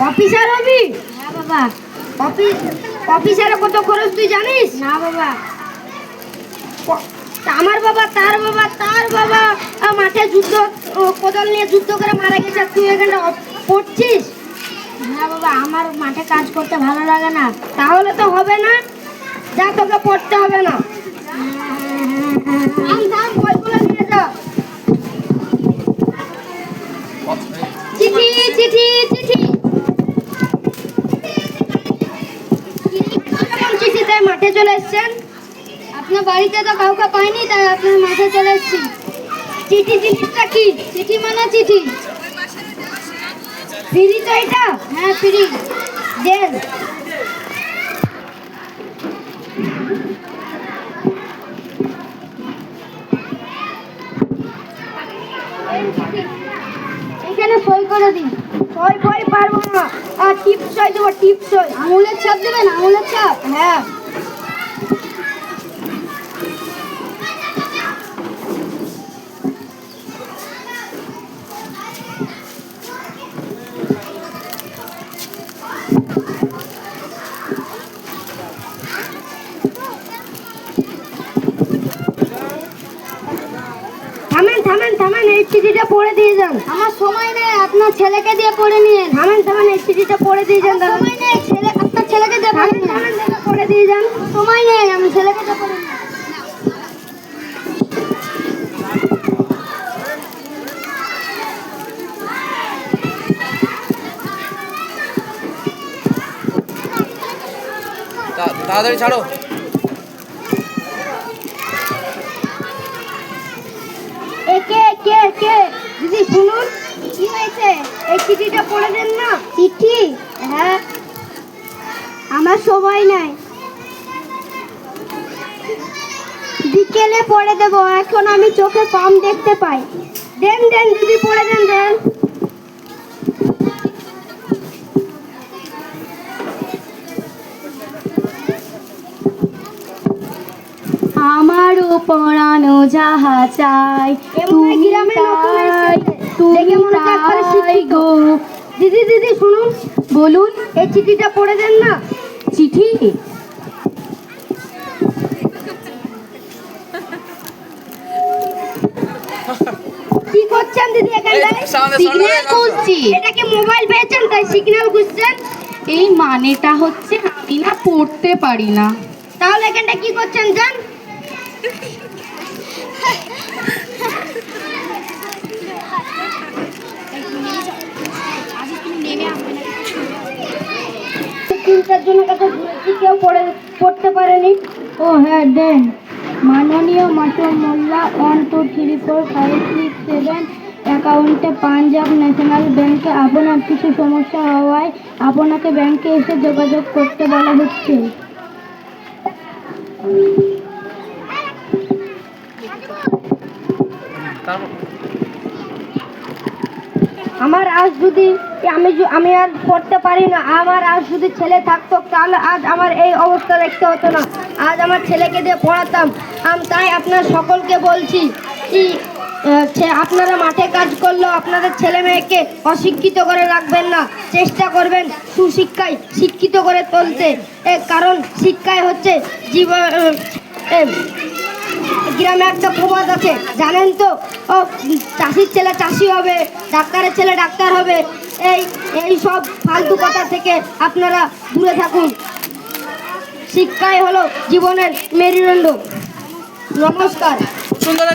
Officer হবি হ্যাঁ বাবা office অফিসারে কত খরচ তুই জানিস? না বাবা। আমার বাবা তার বাবা তার বাবা। মাঠে যুদ্ধ কোদাল নিয়ে যুদ্ধ করে মারা গেছে তুই এখানে পড়ছিস? হ্যাঁ বাবা আমার মাঠে কাজ করতে ভালো লাগে না। তাহলে তো হবে না। যা তোকে পড়তে হবে না। মাঠে চলে এসছেন? আপনার বাড়িতে তো কাউকে পাইনি, তাই আপনার মাঠে চলে এসেছি। চিঠি জিনিসটা কি? চিঠি মানে চিঠি? ফ্রি তো এটা? হ্যাঁ ফ্রি। দেন। এখানে সই করে দিন। সই ফই পারব না। আর টিপ সই দেবো টিপ সই আঙুলের ছাপ দেবেন? আঙুলের ছাপ? হ্যাঁ। থামেন থামেন এই চিঠিটা পড়ে দিয়ে যান। আমার সময় নেই আপনার ছেলেকে দিয়ে পড়ে নিন থামেন থামেন এই চিঠিটা পড়ে দিয়ে যান দাদা সময় নেই ছেলে আপনার ছেলেকে দিয়ে পড়ে থামেন নিন থামেন পড়ে দিয়ে যান। সময় নেই আমি ছেলেকে দিয়ে পড়ে তাড়াতাড়ি ছাড়ো। কে কে কে? দিদি শুনুন কি হয়েছে? এই চিঠিটা পড়ে দেন না? চিঠি? হ্যাঁ। আমার সময় নাই। বিকেলে পড়ে দেব এখন আমি চোখে কম দেখতে পাই। দেন দেন দিদি পড়ে দেন দেন। আমারও পড়ানো যাহা চাই একবারে শিক্ষিত। দিদি দিদি শুনুন। বলুন। এই চিঠিটা পড়ে দেন না। চিঠি? কি করছেন দিদি এখানটায় সিগন্যাল খুঁজছি। এটা কি মোবাইল পেয়েছেন তাই সিগন্যাল খুঁজছেন? এই মানেটা হচ্ছে আমি না পড়তে পারি না। তাহলে এখানটা কি করছেন জান? তিন চারজনের কাছে ঘুরেছি কেউ পড়ে পড়তে পারেনি। ও হ্যাঁ দেন। মাননীয় master Molla one two three four five six seven অ্যাকাউন্টে পাঞ্জাব ন্যাশনাল ব্যাংকে আপনার কিছু সমস্যা হওয়ায় আপনাকে ব্যাংকে এসে যোগাযোগ করতে বলা হচ্ছে। আমার আজ যদি আমি আমি আর পড়তে পারি না। আমার আর যদি ছেলে থাকতো তাহলে আজ আমার এই অবস্থা দেখতে হতো না। আজ আমার ছেলেকে দিয়ে পড়াতাম। আমি তাই আপনার সকলকে বলছি কি আপনারা মাঠে কাজ করলেও আপনাদের ছেলে মেয়েকে অশিক্ষিত করে রাখবেন না। চেষ্টা করবেন সুশিক্ষায় শিক্ষিত করে তুলতে। কারণ শিক্ষায় হচ্ছে জীবন গ্রামে একটা প্রবাদ আছে। জানেন তো? ও, চাষির ছেলে চাষি হবে, ডাক্তারের ছেলে ডাক্তার হবে। এই এই সব ফালতু কথা থেকে আপনারা দূরে থাকুন। শিক্ষাই হলো জীবনের মেরুদণ্ড। নমস্কার।